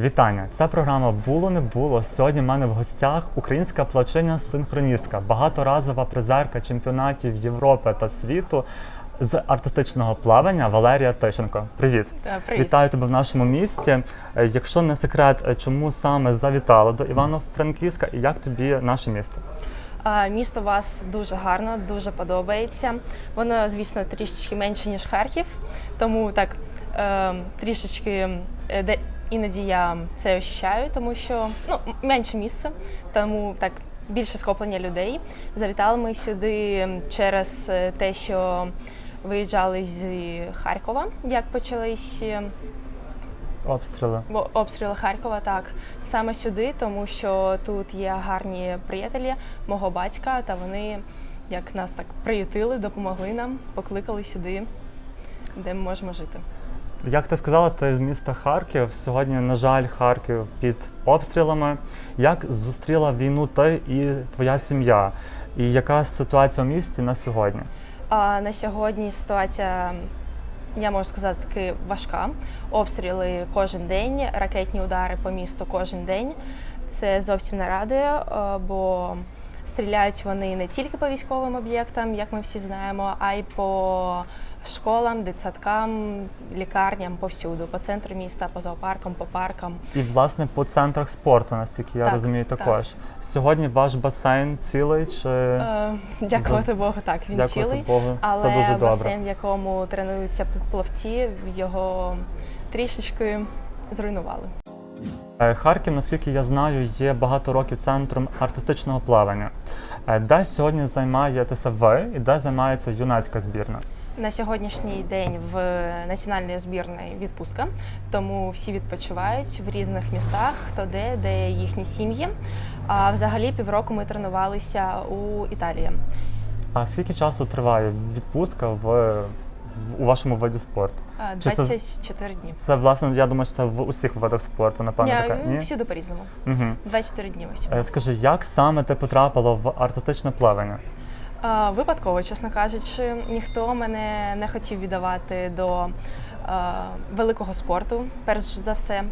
Вітання! Це програма Було не було. Сьогодні в мене в гостях українська плачиня синхроністка, багаторазова призерка чемпіонатів Європи та світу з артистичного плавання Валерія Тищенко. Привіт! Привіт. Вітаю тебе в нашому місті. Якщо не секрет, чому саме завітала до Івано-Франківська і як тобі наше місто? Місто у вас дуже гарно, дуже подобається. Воно, звісно, трішечки менше, ніж Харків, тому так е, трішечки е, де іноді я це ощущаю, тому що ну, менше місце, тому так більше схоплення людей. Завітали ми сюди через е, те, що виїжджали з Харкова, як почались. е, Обстріли. Бо обстріли Харкова так саме сюди, тому що тут є гарні приятелі мого батька, та вони як нас так приютили, допомогли нам, покликали сюди, де ми можемо жити. Як ти сказала, ти з міста Харків. Сьогодні, на жаль, Харків під обстрілами. Як зустріла війну ти і твоя сім'я? І яка ситуація у місті на сьогодні? А на сьогодні ситуація, я можу сказати, таки важка. Обстріли кожен день, ракетні удари по місту кожен день. Це зовсім не радує, е, бо стріляють вони не тільки по військовим об'єктам, як ми всі знаємо, а й по школам, дитсадкам, лікарням повсюду, по центру міста, по зоопаркам, по паркам. І власне по центрах спорту, наскільки я Так, розумію, так. також. Сьогодні ваш басейн цілий чи Е, Дякувати Зас- Богу, так він дякувати цілий. Богу? Але Це дуже добре. басейн, в якому тренуються плавці, його трішечки зруйнували. Е, Харків, наскільки я знаю, є багато років центром артистичного плавання. Е, Де сьогодні займаєтеся ви і де займається юнацька збірна? На сьогоднішній день в національної збірної відпустка, тому всі відпочивають в різних містах, хто де, де їхні сім'ї. А взагалі півроку ми тренувалися у Італії. А скільки часу триває відпустка в, в у вашому виді спорту? А, Чи це- 24 дні. Це власне, я думаю, що це в усіх видах спорту, напевно, Ні, така. Ні? всюди по-різному. Угу. 24 дні ось. Е, Скажи, як саме ти потрапила в артистичне плавання? А, Випадково, чесно кажучи, ніхто мене не хотів віддавати до а, великого спорту, перш за все.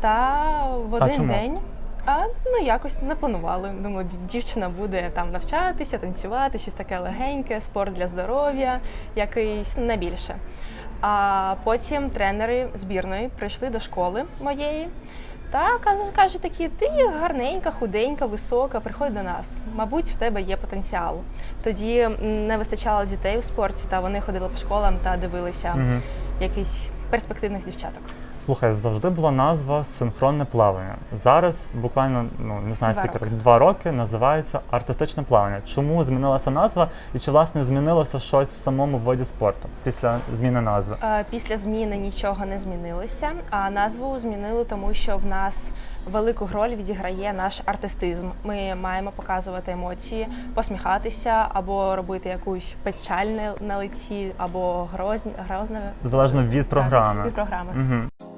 Та в один чому? день. А ну якось не планували. Думаю, дівчина буде там навчатися, танцювати, щось таке легеньке, спорт для здоров'я, якийсь не більше. А потім тренери збірної прийшли до школи моєї та каже такі: ти гарненька, худенька, висока, приходь до нас. Мабуть, в тебе є потенціал. Тоді не вистачало дітей у спорті, та вони ходили по школам та дивилися Угу. якихось перспективних дівчаток. Слухай, завжди була назва синхронне плавання. Зараз буквально ну не знаю Два скільки роки. два роки називається артистичне плавання. Чому змінилася назва і чи власне змінилося щось в самому виді спорту після зміни назви? Е, Після зміни нічого не змінилося, а назву змінили, тому що в нас велику роль відіграє наш артистизм. Ми маємо показувати емоції, посміхатися або робити якусь печаль на- лиці, або грозн, грозне Залежно від програми. від програми. Угу.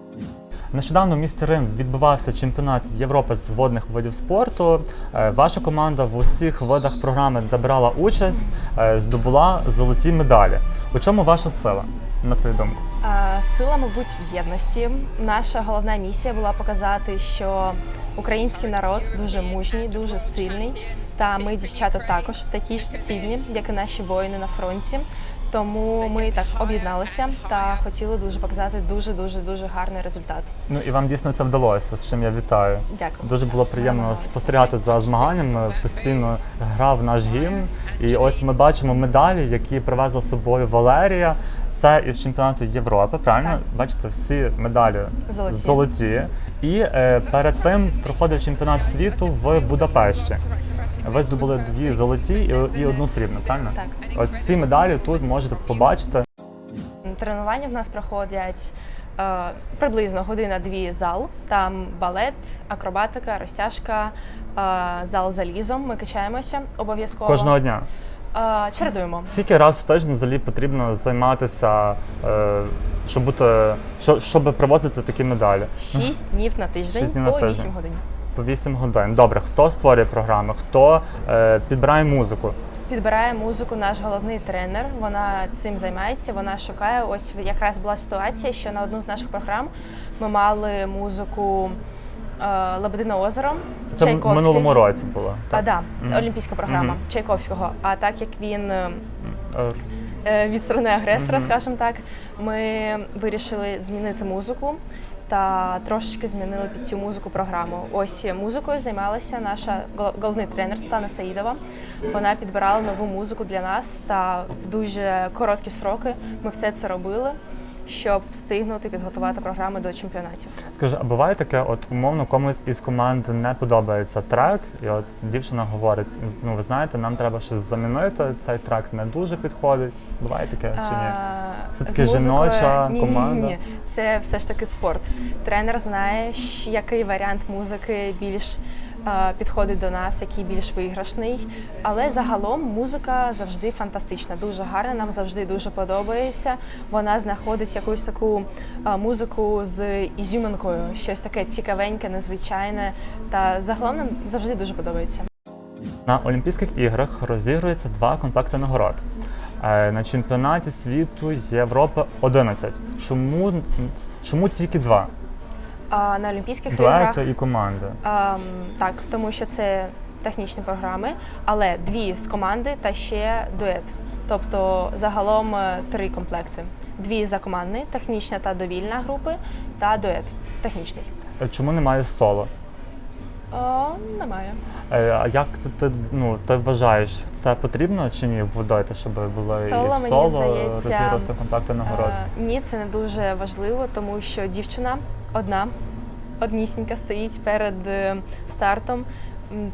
Нещодавно в місті Рим відбувався чемпіонат Європи з водних видів спорту. Е, Ваша команда в усіх видах програми, де брала участь, е, здобула золоті медалі. У чому ваша сила, на твою думку? Сила, мабуть, в єдності. Наша головна місія була показати, що український народ дуже мужній, дуже сильний. Та ми, дівчата, також такі ж сильні, як і наші воїни на фронті. Тому ми так об'єдналися та хотіли дуже показати дуже дуже дуже гарний результат. Ну і вам дійсно це вдалося, з чим я вітаю. Дякую. Дуже було приємно спостерігати за змаганнями. Постійно грав наш гімн. І ось ми бачимо медалі, які привезла з собою Валерія. Це із чемпіонату Європи. Правильно? Так. Бачите, всі медалі Золоті. золоті. І е, перед тим проходив чемпіонат світу в Будапешті. Ви здобули дві золоті і, і одну срібну, правильно? Так. Ось всі медалі тут можете побачити. Тренування в нас проходять е, приблизно година-дві зал. Там балет, акробатика, розтяжка, е, зал залізом. Ми качаємося обов'язково. Кожного дня. Е, чередуємо. Скільки раз в тиждень взагалі потрібно займатися, е, щоб бути, щоб, щоб привозити такі медалі? Шість днів на тиждень Шість днів на по тиждень. 8 годин. По 8 годин. Добре, хто створює програми, хто е, підбирає музику? підбирає музику наш головний тренер. Вона цим займається. Вона шукає. Ось якраз була ситуація, що на одну з наших програм ми мали музику е, Лебедине озеро. Це в минулому році було. А, да, Мгм. олімпійська програма Мгм. Чайковського. А так як він е, від сторони агресора, Мгм. скажімо так, ми вирішили змінити музику та трошечки змінили під цю музику програму. Ось музикою займалася наша головний тренер Стана Саїдова. Вона підбирала нову музику для нас та в дуже короткі сроки ми все це робили. Щоб встигнути підготувати програми до чемпіонатів. Скажи, а буває таке, от умовно комусь із команд не подобається трек, і от дівчина говорить: ну ви знаєте, нам треба щось замінити, цей трек не дуже підходить. Буває таке чи ні? А, Все-таки жіноча ні, команда? Ні, ні, це все ж таки спорт. Тренер знає, який варіант музики більш підходить до нас, який більш виграшний. Але загалом музика завжди фантастична, дуже гарна. Нам завжди дуже подобається. Вона знаходить якусь таку е, музику з ізюминкою, щось таке цікавеньке, незвичайне. Та загалом нам завжди дуже подобається. На Олімпійських іграх розігрується два комплекти нагород. Е, На чемпіонаті світу Європи 11. Чому, чому тільки два? А на Олімпійських іграх і команди. Ем, так, тому що це технічні програми, але дві з команди та ще дует. Тобто загалом е, три комплекти: дві за командний, технічна та довільна групи, та дует технічний. Е, Чому немає соло? О, немає. Е, А як ти, ти, ну, ти вважаєш, це потрібно чи ні в дуеті, щоб було Соло, і в мені соло здається, розігрувався комплекти нагород? Е, ні, це не дуже важливо, тому що дівчина одна, однісінька стоїть перед е, стартом.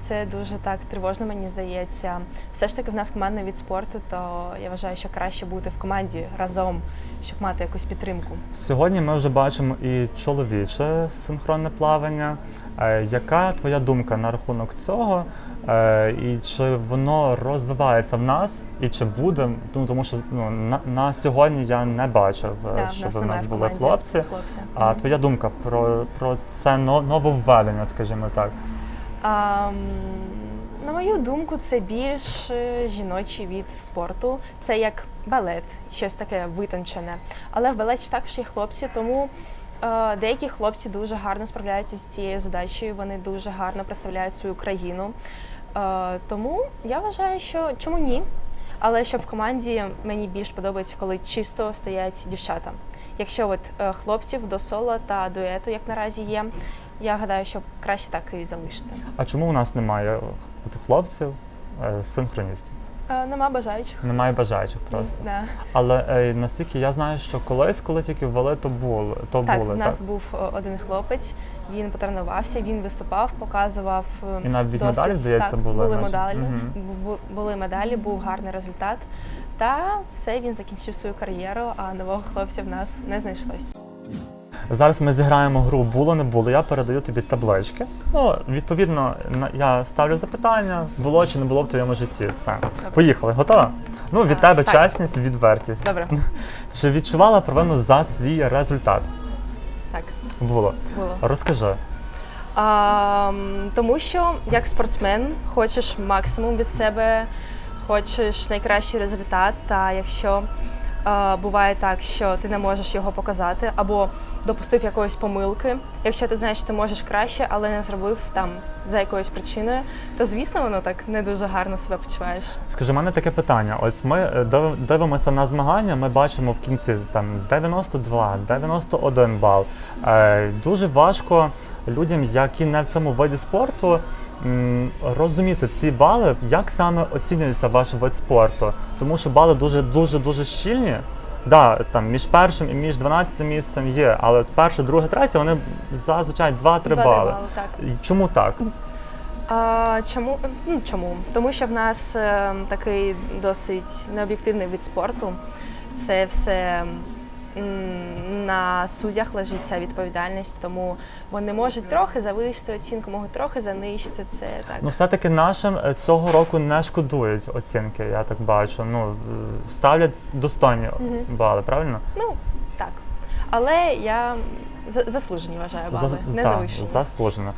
Це дуже так тривожно, мені здається. Все ж таки в нас командний від спорту, то я вважаю, що краще бути в команді разом, щоб мати якусь підтримку. Сьогодні ми вже бачимо і чоловіче синхронне плавання. Е, Яка твоя думка на рахунок цього? Е, І чи воно розвивається в нас, і чи буде? Ну тому що ну, на, на сьогодні я не бачив, е, Да, в нас в нас були хлопці. хлопця. А твоя думка про, про це нововведення, скажімо так? На мою думку, це більш е, жіночий від спорту. Це як балет, щось таке витончене. Але в балеті також є хлопці, тому е, деякі хлопці дуже гарно справляються з цією задачею. Вони дуже гарно представляють свою країну. Е, тому я вважаю, що чому ні? Але що в команді мені більш подобається, коли чисто стоять дівчата. Якщо от хлопців до соло та дуету, як наразі є, я гадаю, що краще так і залишити. А чому у нас немає от хлопців, е, синхроністів? Е, нема бажаючих. Немає бажаючих просто. Да. Але е, наскільки я знаю, що колись, коли тільки ввели, то було то Так, були в нас так. був е, один хлопець. Він потренувався, він виступав, показував е, І навіть досить, медалі, здається, так, були, були медалі. Мгм. бу- Були медалі, був гарний результат. Та все, він закінчив свою кар'єру, а нового хлопця в нас не знайшлось. Зараз ми зіграємо гру було не було. Я передаю тобі таблички. Ну, відповідно, я ставлю запитання, було чи не було в твоєму житті. Все. Поїхали, готова? Ну, від А, тебе так. чесність, відвертість. Добре, Чи відчувала провину за свій результат? так Було. було. Розкажи. А, тому що як спортсмен хочеш максимум від себе, хочеш найкращий результат. Та якщо буває так, що ти не можеш його показати, або допустив якоїсь помилки, якщо ти знаєш, що ти можеш краще, але не зробив там за якоюсь причиною, то звісно воно так не дуже гарно себе почуваєш. Скажи, мене таке питання. Ось ми е, дивимося на змагання, ми бачимо в кінці там 92, 91 бал. Е, дуже важко людям, які не в цьому виді спорту, розуміти ці бали, як саме оцінюється ваш вид спорту. Тому що бали дуже дуже дуже щільні. Да, там між першим і між 12 місцем є, але перше, друге, третє вони зазвичай 2-3 Два-три бали. бали, так. Чому так? А, чому? Ну, чому? Тому що в нас е, такий досить необ'єктивний вид спорту. Це все на суддях лежить ця відповідальність, тому вони можуть трохи завищити оцінку, можуть трохи занищити це так. Ну, все-таки нашим е, цього року не шкодують оцінки, я так бачу. Ну, ставлять достойні Мгм. бали, правильно? Ну так. Але я за- заслужені вважаю бали, За- не так, завищені. заслужено.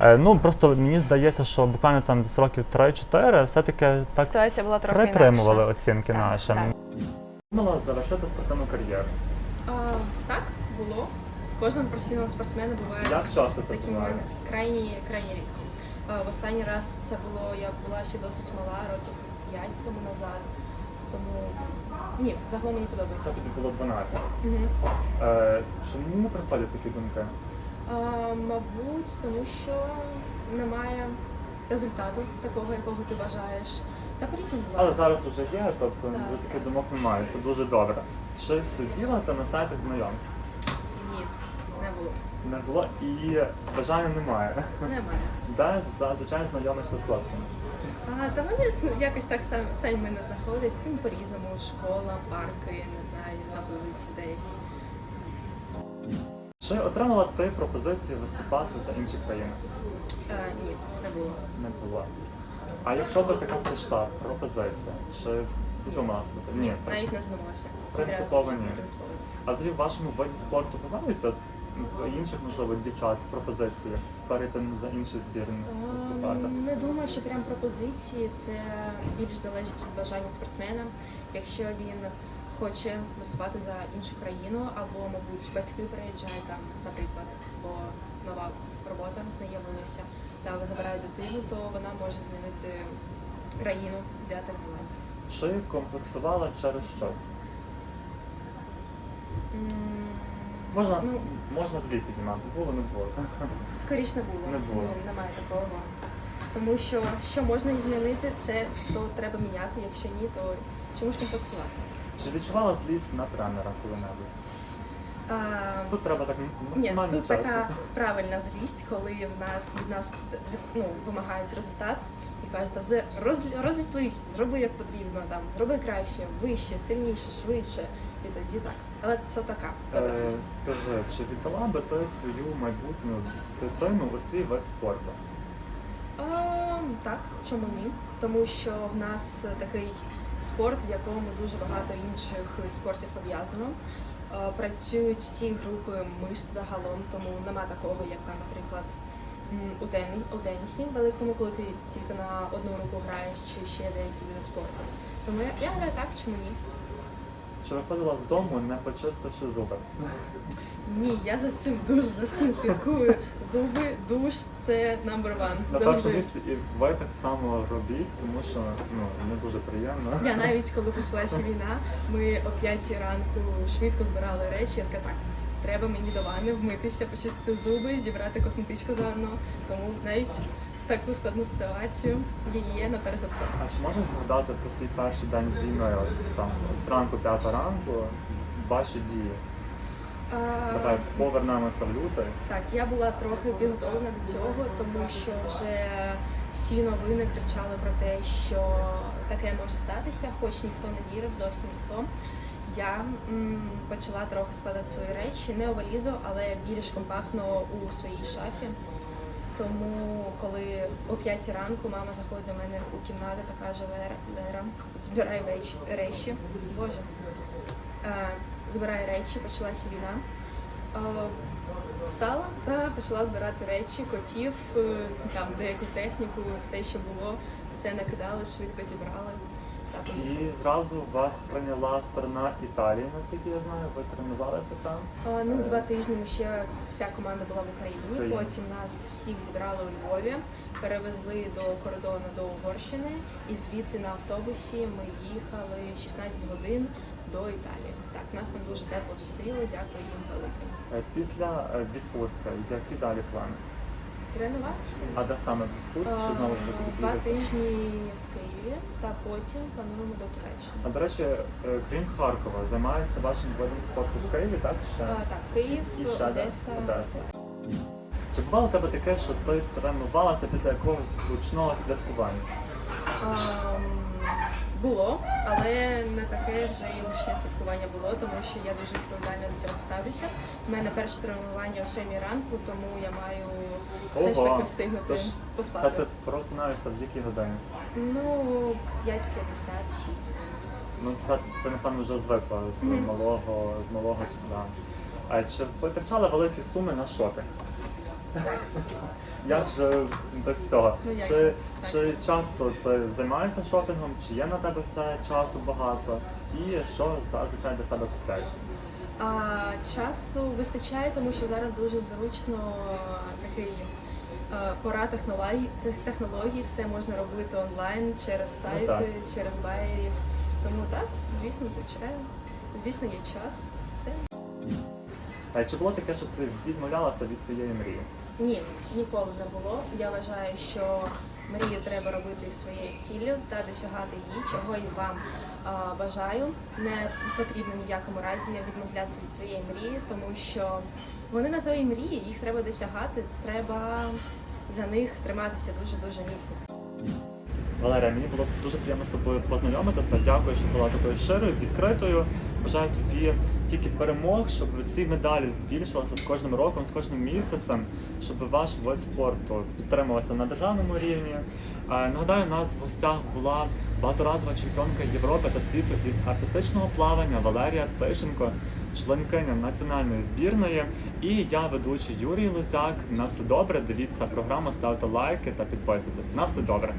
Е, Ну просто мені здається, що буквально там з років 3-4 все-таки так Ситуація була трохи притримували інакша. оцінки Так, наші. так. Думала завершити спортивну кар'єру. А, так, було. В кожному професійному спортсмена буває Як часто це такі буває? моменти. Крайні, крайні рідко. А, в останній раз це було, я була ще досить мала, років 5 тому назад. Тому ні, загалом мені Це подобається. тобі було 12. Мгм. Е, чому приходять такі думки? А, мабуть, тому що немає результату такого, якого ти бажаєш. Та по-різному Але зараз вже є, тобто Так. вже таких думок немає. Це дуже добре. Чи сиділа ти на сайтах знайомств? Ні, не було. Не було і бажання немає. Немає. Де зазвичай знайомишся з хлопцями? А, та вони якось так сам, самі мене знаходять, ну, по-різному, школа, парки, не знаю, на вулиці десь. Чи отримала ти пропозицію виступати за інші країни? А, ні, не було. Не було. А якщо би така прийшла пропозиція, чи би? Ні, навіть не задумалася. Принципово ні. Принципово. А взагалі в вашому виді спорту бувають от в інших, можливо, дівчат пропозиції перейти за інші збірні виступати? Ем, Не думаю, що прям пропозиції це більш залежить від бажання спортсмена. Якщо він хоче виступати за іншу країну, або, мабуть, батьки приїжджають там, наприклад, бо нова робота знайомилися та забирають дитину, то вона може змінити країну для тренувань. Чи комплексувала через щось? М, Можна, Ну, можна дві піднімати, було, не було. скоріш не було. Не було. Ні, немає такого. Тому що що можна і змінити, це то треба міняти. Якщо ні, то чому ж комплексувати? Чи відчувала злість на тренера коли-небудь? А, Тут треба так Ні, максимально тут чесно. така правильна злість, коли в нас від нас ну, вимагають результат і кажуть, «Вже роз- розізлись, зроби як потрібно, там зроби краще, вище, сильніше, швидше. І тоді так. Але це така добра Е, злість. скажи, чи віддала би ти свою майбутню дитину у свій вид спорту? А, так, чому ні? Тому що в нас такий спорт, в якому дуже багато інших спортів пов'язано. Працюють всі групи мишць загалом, тому нема такого, як там, наприклад, у, тені, у тенісі великому, коли ти тільки на одну руку граєш, чи ще деякі види спорту. Тому я, я гадаю так, чому ні? Чи виходила з дому, не почистивши зуби? Ні, я за цим дуже за всім слідкую. Зуби, душ це number one. На Завжди. і ви так само робіть, тому що ну не дуже приємно. Я навіть коли почалася війна, ми о 5 ранку швидко збирали речі. Я така так. Треба мені до ванни вмитися, почистити зуби, зібрати косметичку заодно. Тому навіть в таку складну ситуацію гігієна перш за все. А чи можеш згадати про свій перший день війни, от, там зранку, п'ята ранку, ваші дії? Давай повернемося в лютий. Так, я була трохи підготовлена до цього, тому що вже всі новини кричали про те, що таке може статися, хоч ніхто не вірив, зовсім ніхто. Я м, почала трохи складати свої речі, не у валізу, але більш компактно у своїй шафі. Тому, коли о 5 ранку мама заходить до мене у кімнату та каже Лера, Лера збирай речі, речі. Боже. Е, збирай речі, почалася війна. Е, Встала та почала збирати речі, котів, е, там деяку техніку, все, що було, все накидали, швидко зібрали. Так. І зразу вас прийняла сторона Італії, наскільки я знаю, ви тренувалися там. А, Ну, два тижні ми ще вся команда була в Україні. Україна. Потім нас всіх зібрали у Львові, перевезли до кордону до Угорщини, і звідти на автобусі ми їхали 16 годин до Італії. Так, нас там дуже тепло зустріли. Дякую їм велике. Е, Після е, відпустки, які далі плани? Тренуватися. А де саме тут чи знову будете Два тижні в Києві та потім плануємо до Туреччини. А до речі, е, крім Харкова, займається вашим видом спорту в Києві, так? Ще? А, так, Київ, І ще де? Одеса. Одеса. Чи бувало в тебе таке, що ти тренувалася після якогось гучного святкування? Ам, Було, але не таке вже і гучне святкування було, тому що я дуже відповідально до цього ставлюся. У мене перше тренування о 7 ранку, тому я маю все ж таки встигнути тож Це поспати. ти просинаєшся в які години? Ну, 5.56. Ну це, це напевно вже звикла з Мгм. малого з малого да. А чи витрачали великі суми на шопінг? Як же без цього? Ну, як чи, же? Чи часто ти займаєшся шопінгом, чи є на тебе це часу багато? І що зазвичай для себе купляєш? А, часу вистачає, тому що зараз дуже зручно е, такий е, пора технологій, тех- технологій, все можна робити онлайн через сайти, так. через байерів. Тому так, звісно, вистачає. Звісно, є час. Це Чи було таке, що ти відмовлялася від своєї мрії? ні, ніколи не було. Я вважаю, що мрію треба робити своєю ціллю та досягати її, чого і вам а, бажаю. Не потрібно ні в якому разі відмовлятися від своєї мрії, тому що вони на тої мрії, їх треба досягати, треба за них триматися дуже дуже міцно. Валерія, мені було дуже приємно з тобою познайомитися. Дякую, що була такою щирою, відкритою. Бажаю тобі тільки перемог, щоб ці медалі збільшувалися з кожним роком, з кожним місяцем, щоб ваш вид спорту підтримувався на державному рівні. Е, Нагадаю, у нас в гостях була багаторазова чемпіонка Європи та світу із артистичного плавання Валерія Тищенко, членкиня національної збірної. І я ведучий Юрій Лузяк. На все добре. Дивіться програму, ставте лайки та підписуйтесь. На все добре.